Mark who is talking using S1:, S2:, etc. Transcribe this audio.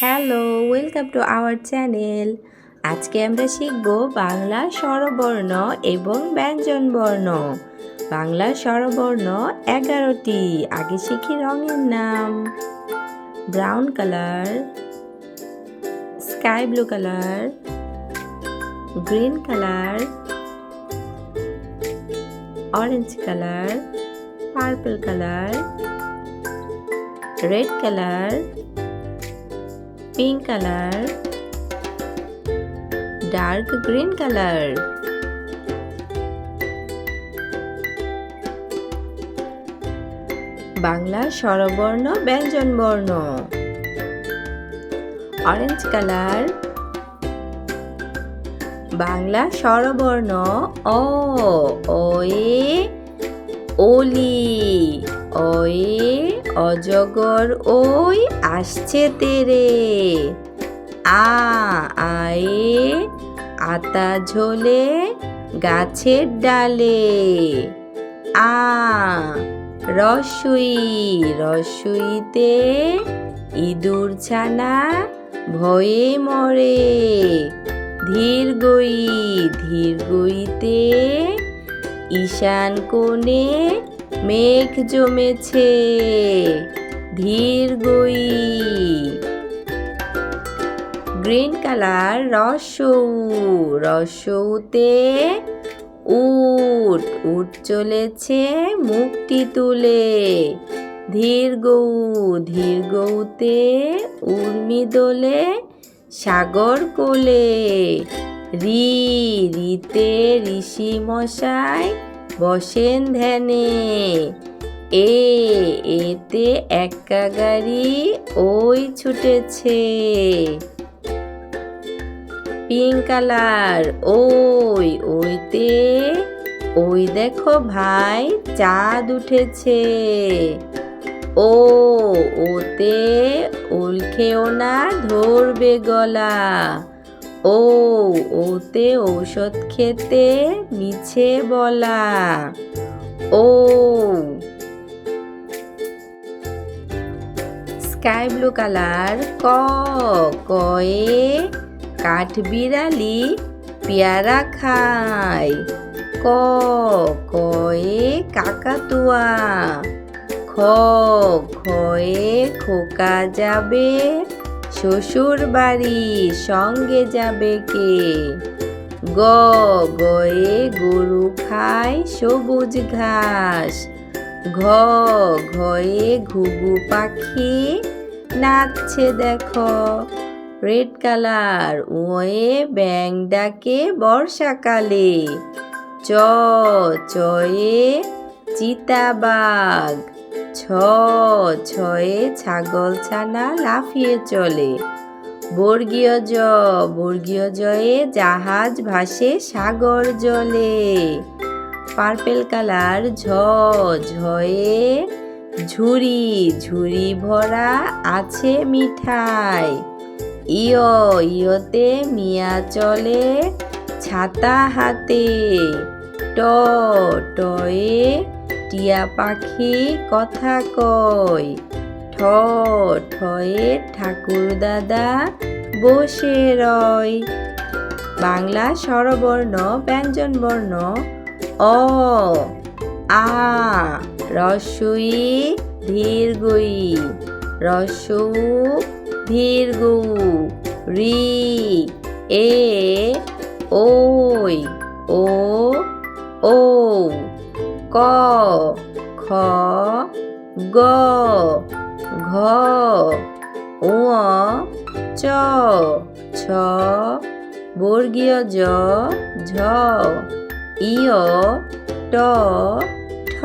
S1: Hello, welcome to our channel. আজকে আমরা শিখব বাংলা স্বরবর্ণ এবং ব্যঞ্জনবর্ণ বাংলা স্বরবর্ণ এগারোটি, আগে শিখি রঙের নাম। Brown colour, sky blue colour, green colour, orange colour, purple colour, red colour pink color, dark green color. Bangla স্বরবর্ণ, ব্যঞ্জন বর্ণ। অরেঞ্জ কালার বাংলা স্বরবর্ণ, অ ওয়ে ওলি। ওয়ে অজগর ওই আসছে তেরে। আ, আয়ে, আতা ঝোলে গাছের ডালে। আ, রসুই, রসুইতে ইঁদুর ছানা ভয়ে মরে। ধীর গই, ধীর গইতে ঈশান কোণে মেঘ জমেছে, ধীর গই। গ্রিন কালার রসৌ রসৌতে উট উট চলেছে মুক্তি তুলে। ধীর গৌ ধীর গৌতে উর্মি দোলে, সাগর কোলে। রি, রিতে ঋষি মশাই বসেন ধ্যানে। এ, এতে একা গাড়ি ওই ছুটেছে। পিঙ্ক কালার, ওই, ওইতে, ওই দেখো ভাই চাঁদ উঠেছে। ও, ওতে ওল খেও না ধরবে গলা। ও, ওতে ঔষধ খেতে মিছে বলা। ও। স্কাই ব্লু কালার, ক কয়ে কাঠ বিড়ালি পেয়ারা খায়। ক কয়ে কাকাতুয়া। খ খয়ে খোকা যাবে। শ্বশুর বাড়ি সঙ্গে যাবে কে? গ, গয়ে গরু খায় সবুজ ঘাস। ঘ, ঘয়ে ঘুঘু পাখি নাচছে দেখো। রেড কালার ওয়ে ব্যাং ডাকে বর্ষাকালে। চ, চয়ে চিতাবাঘ ছ, ছয়ে ছাগল ছানা লাফিয়ে চলে। বর্গীয় জ, বর্গীয় জয়ে জাহাজ ভাসে সাগর জলে। পার্পেল কালার ঝ, ঝয়ে ঝুড়ি ঝুড়ি ভরা আছে মিঠাই। ইয়, ইয়তে মিয়া চলে ছাতা হাতে। ট, টয়ে টিয়া পাখি কথা কয়। ঠ ঠয়ে ঠাকুর দাদা বসে রয়। বাংলা স্বরবর্ণ, ব্যঞ্জন বর্ণ, অ, আ, রসুই ধীর গই রসু ধীর গু রি, এ ওই ও ক খ গ ঘ ও চ ছ বর্গীয় জ ঝ ইয় ট ঠ।